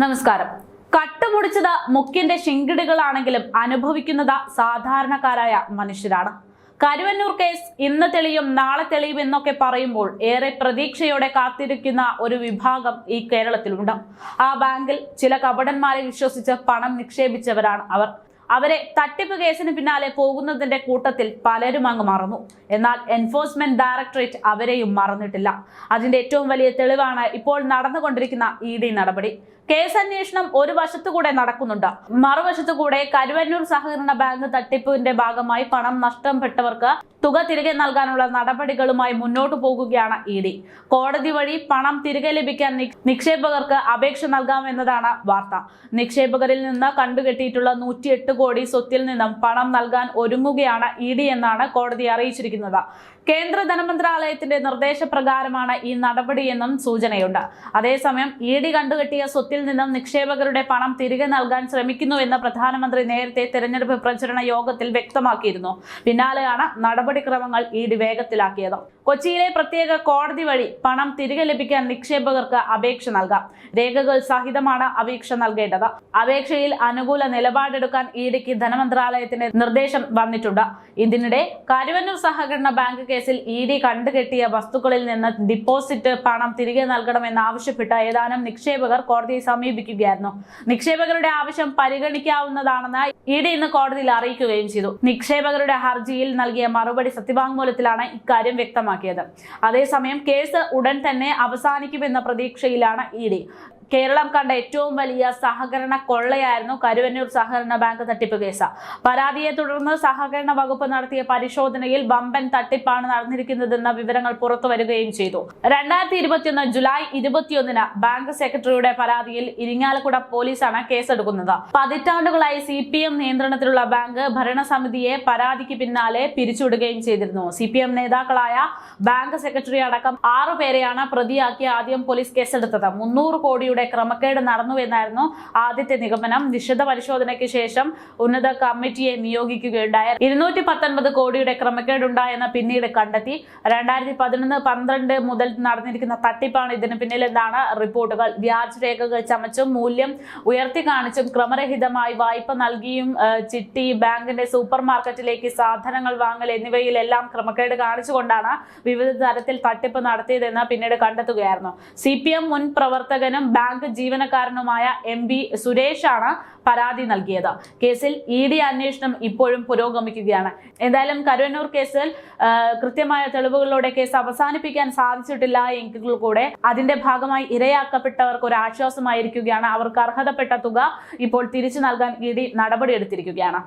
നമസ്കാരം. കട്ടുമുടിച്ചത് മുക്കിന്റെ ശിങ്കിടുകളാണെങ്കിലും അനുഭവിക്കുന്നത് സാധാരണക്കാരായ മനുഷ്യരാണ്. കരുവന്നൂർ കേസ് ഇന്ന് തെളിയും നാളെ തെളിയും എന്നൊക്കെ പറയുമ്പോൾ ഏറെ പ്രതീക്ഷയോടെ കാത്തിരിക്കുന്ന ഒരു വിഭാഗം ഈ കേരളത്തിലുണ്ട്. ആ ബാങ്കിൽ ചില കപടന്മാരെ വിശ്വസിച്ച് പണം നിക്ഷേപിച്ചവരാണ് അവർ. അവരെ തട്ടിപ്പ് കേസിന് പിന്നാലെ പോകുന്നതിന്റെ കൂട്ടത്തിൽ പലരും അങ്ങ് മറന്നു. എന്നാൽ എൻഫോഴ്സ്മെന്റ് ഡയറക്ടറേറ്റ് അവരെയും മറന്നിട്ടില്ല. അതിന്റെ ഏറ്റവും വലിയ തെളിവാണ് ഇപ്പോൾ നടന്നുകൊണ്ടിരിക്കുന്ന ഇ ഡി നടപടി. കേസ് അന്വേഷണം ഒരു വശത്തുകൂടെ നടക്കുന്നുണ്ട്. മറുവശത്തുകൂടെ കരുവന്നൂർ സഹകരണ ബാങ്ക് തട്ടിപ്പിന്റെ ഭാഗമായി പണം നഷ്ടപ്പെട്ടവർക്ക് തുക തിരികെ നൽകാനുള്ള നടപടികളുമായി മുന്നോട്ടു പോകുകയാണ് ഇ ഡി. കോടതി വഴി പണം തിരികെ ലഭിക്കാൻ നിക്ഷേപകർക്ക് അപേക്ഷ നൽകാമെന്നതാണ് വാർത്ത. നിക്ഷേപകരിൽ നിന്ന് കണ്ടുകെട്ടിയിട്ടുള്ള നൂറ്റിയെട്ട് കോടി സ്വത്തിൽ നിന്നും പണം നൽകാൻ ഒരുങ്ങുകയാണ് ഇ ഡി എന്നാണ് കോടതി അറിയിച്ചിരിക്കുന്നത്. കേന്ദ്ര ധനമന്ത്രാലയത്തിന്റെ നിർദ്ദേശപ്രകാരമാണ് ഈ നടപടിയെന്നും സൂചനയുണ്ട്. അതേസമയം ഇ ഡി കണ്ടുകെട്ടിയ സ്വത്തിൽ നിന്നും നിക്ഷേപകരുടെ പണം തിരികെ നൽകാൻ ശ്രമിക്കുന്നുവെന്ന് പ്രധാനമന്ത്രി നേരത്തെ തെരഞ്ഞെടുപ്പ് പ്രചരണ യോഗത്തിൽ വ്യക്തമാക്കിയിരുന്നു. പിന്നാലെയാണ് നടപടിക്രമങ്ങൾ ഇ ഡി വേഗത്തിലാക്കിയത്. കൊച്ചിയിലെ പ്രത്യേക കോടതി വഴി പണം തിരികെ ലഭിക്കാൻ നിക്ഷേപകർക്ക് അപേക്ഷ നൽകാം. രേഖകൾ സഹിതമാണ് അപേക്ഷ നൽകേണ്ടത്. അപേക്ഷയിൽ അനുകൂല നിലപാടെടുക്കാൻ ഇ ഡിക്ക് ധനമന്ത്രാലയത്തിന്റെ നിർദ്ദേശം വന്നിട്ടുണ്ട്. ഇതിനിടെ കരുവന്നൂർ സഹകരണ ബാങ്ക് കേസിൽ ഇ ഡി കണ്ടുകെട്ടിയ വസ്തുക്കളിൽ നിന്ന് ഡിപ്പോസിറ്റ് പണം തിരികെ നൽകണമെന്നാവശ്യപ്പെട്ട് ഏതാനും നിക്ഷേപകർ കോടതിയെ സമീപിക്കുകയായിരുന്നു. നിക്ഷേപകരുടെ ആവശ്യം പരിഗണിക്കാവുന്നതാണെന്ന് ഇ ഡി ഇന്ന് കോടതിയിൽ അറിയിക്കുകയും ചെയ്തു. നിക്ഷേപകരുടെ ഹർജിയിൽ നൽകിയ മറുപടി സത്യവാങ്മൂലത്തിലാണ് ഇക്കാര്യം വ്യക്തമാക്കിയത്. അതേസമയം കേസ് ഉടൻ തന്നെ അവസാനിക്കുമെന്ന പ്രതീക്ഷയിലാണ് ഇ ഡി. കേരളം കണ്ട ഏറ്റവും വലിയ സഹകരണ കൊള്ളയായിരുന്നു കരുവന്നൂർ സഹകരണ ബാങ്ക് തട്ടിപ്പ് കേസ്. പരാതിയെ തുടർന്ന് സഹകരണ വകുപ്പ് നടത്തിയ പരിശോധനയിൽ വമ്പൻ തട്ടിപ്പാണ് നടന്നിരിക്കുന്നതെന്ന വിവരങ്ങൾ പുറത്തു വരികയും ചെയ്തു. രണ്ടായിരത്തി ഇരുപത്തിയൊന്ന് ജൂലൈ ഇരുപത്തിയൊന്നിന് ബാങ്ക് സെക്രട്ടറിയുടെ പരാതിയിൽ ഇരിങ്ങാലക്കുട പോലീസാണ് കേസെടുക്കുന്നത്. പതിറ്റാണ്ടുകളായി സി പി എം നിയന്ത്രണത്തിലുള്ള ബാങ്ക് ഭരണസമിതിയെ പരാതിക്ക് പിന്നാലെ പിരിച്ചുവിടുകയും ചെയ്തിരുന്നു. സി പി എം നേതാക്കളായ ബാങ്ക് സെക്രട്ടറി അടക്കം ആറു പേരെയാണ് പ്രതിയാക്കി ആദ്യം പോലീസ് കേസെടുത്തത്. മുന്നൂറ് കോടിയുടെ ക്രമക്കേട് നടന്നു എന്നായിരുന്നു ആദ്യത്തെ നിഗമനം. വിശദ പരിശോധനയ്ക്ക് ശേഷം ഉന്നത കമ്മിറ്റിയെ നിയോഗിക്കുകയുണ്ടായ. ഇരുന്നൂറ്റി പത്തൊൻപത് കോടിയുടെ ക്രമക്കേടുണ്ടായെന്ന് പിന്നീട് കണ്ടെത്തി. രണ്ടായിരത്തി പതിനൊന്ന് പന്ത്രണ്ട് മുതൽ നടന്നിരിക്കുന്ന തട്ടിപ്പാണ് ഇതിന് പിന്നിലെന്നാണ് റിപ്പോർട്ടുകൾ. വ്യാജരേഖകൾ ചമച്ചും മൂല്യം ഉയർത്തി കാണിച്ചും ക്രമരഹിതമായി വായ്പ നൽകിയും ചിട്ടി ബാങ്കിന്റെ സൂപ്പർ മാർക്കറ്റിലേക്ക് സാധനങ്ങൾ വാങ്ങൽ എന്നിവയിലെല്ലാം ക്രമക്കേട് കാണിച്ചുകൊണ്ടാണ് വിവിധ തരത്തിൽ തട്ടിപ്പ് നടത്തിയതെന്ന് പിന്നീട് കണ്ടെത്തുകയായിരുന്നു. സി പി എം മുൻ പ്രവർത്തകനും ബാങ്ക് ജീവനക്കാരനുമായ എം ബി സുരേഷാണ് പരാതി നൽകിയത്. കേസിൽ ഇ ഡി അന്വേഷണം ഇപ്പോഴും പുരോഗമിക്കുകയാണ്. എന്തായാലും കരുവന്നൂർ കേസിൽ കൃത്യമായ തെളിവുകളിലൂടെ കേസ് അവസാനിപ്പിക്കാൻ സാധിച്ചിട്ടില്ല എങ്കിൽ കൂടെ അതിന്റെ ഭാഗമായി ഇരയാക്കപ്പെട്ടവർക്ക് ഒരു ആശ്വാസമായിരിക്കുകയാണ്. അവർക്ക് അർഹതപ്പെട്ട തുക ഇപ്പോൾ തിരിച്ചു നൽകാൻ ഇ ഡി നടപടിയെടുത്തിരിക്കുകയാണ്.